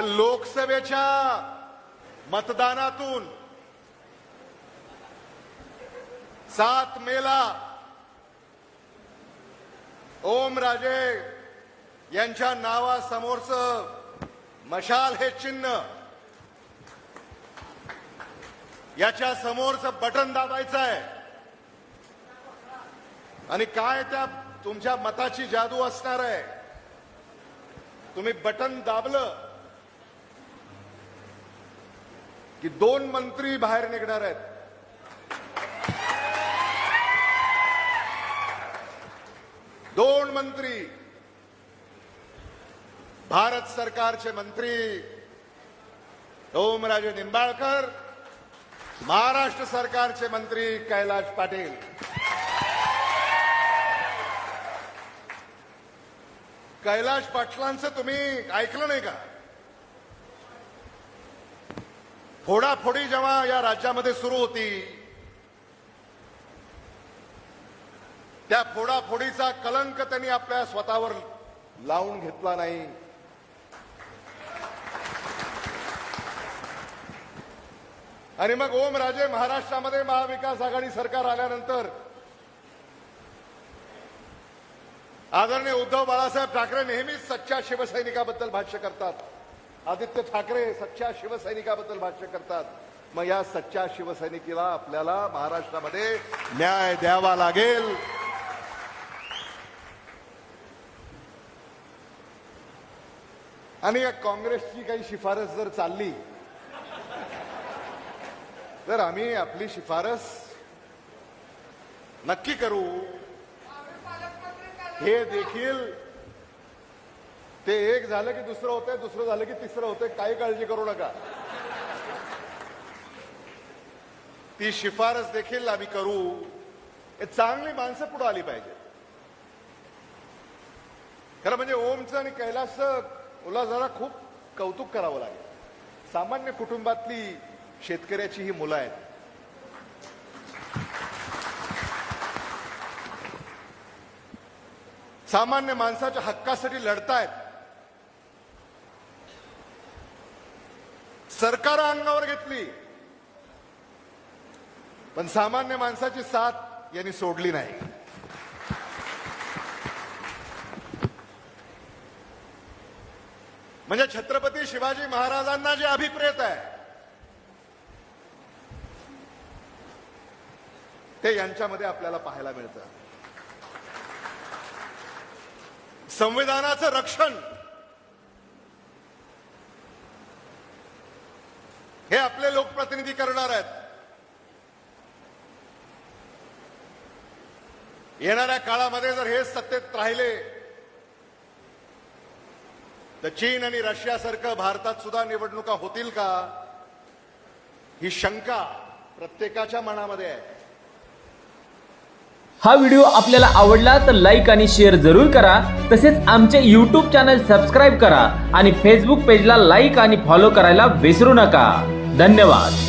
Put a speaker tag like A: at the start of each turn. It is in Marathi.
A: लोकसभेच्या मतदानातून सात मेला ओम राजे यांच्या नावासमोरचं मशाल हे चिन्ह. याच्या समोरचं बटन दाबायचं आहे आणि काय त्या तुमच्या मताची जादू असणार आहे? तुम्ही बटन दाबलं की दोन मंत्री बाहेर निघणार आहेत. दोन मंत्री. भारत सरकारचे मंत्री ओमराजे निंबाळकर महाराष्ट्र सरकारचे मंत्री कैलाश पाटील. कैलाश पाटलांचं तुम्ही ऐकलं नाही का? फोडाफोडी जेव्हा या राज्यामध्ये सुरू होती त्या फोडाफोडीचा कलंक त्यांनी आपल्या स्वतःवर लावून घेतला नाही. आणि मग ओम राजे महाराष्ट्रामध्ये महाविकास आघाडी सरकार आल्यानंतर आदरणीय उद्धव बाळासाहेब ठाकरे नेहमीच सच्च्या शिवसैनिकाबद्दल भाष्य करतात. आदित्य ठाकरे सच्च्या शिवसैनिकाबद्दल भाष्य करतात. मग या सच्च्या शिवसैनिकीला आपल्याला महाराष्ट्रामध्ये न्याय द्यावा लागेल. आणि या काँग्रेसची काही शिफारस जर चालली तर आम्ही आपली शिफारस नक्की करू. हे देखील ते एक झालं की दुसरं होतंय दुसरं झालं की तिसरं होतंय. काही काळजी करू नका. ती शिफारस देखील आम्ही करू. हे चांगली माणसं पुढे आली पाहिजे. खरं म्हणजे ओमचं आणि कैलासचं ओला जरा खूप कौतुक करावं लागेल. सामान्य कुटुंबातली शेतकऱ्याची ही मुलं आहेत. सामान्य माणसाच्या हक्कासाठी लढतायत. सरकार अंगावर घेतली. पण सामान्य माणसाची साथ यांनी सोडली नाही. म्हणजे छत्रपती शिवाजी महाराजांना जे अभिप्रेत आहे ते यांच्यामध्ये आपल्याला पाहायला मिळतं. संविधानाचं रक्षण हे आपले लोकप्रतिनिधी करणार आहेत. येणाऱ्या काळामध्ये जर हे सत्तेत राहिले तर चीन आणि रशियासारखं भारतात सुद्धा निवडणुका होतील का? ही शंका प्रत्येकाच्या मनामध्ये आहे.
B: हा व्हिडिओ आपल्याला आवडला तर लाईक आणि शेअर जरूर करा. तसेच आमचे यूट्यूब चॅनल सबस्क्राईब करा आणि फेसबुक पेजला लाईक आणि फॉलो करायला विसरू नका. धन्यवाद.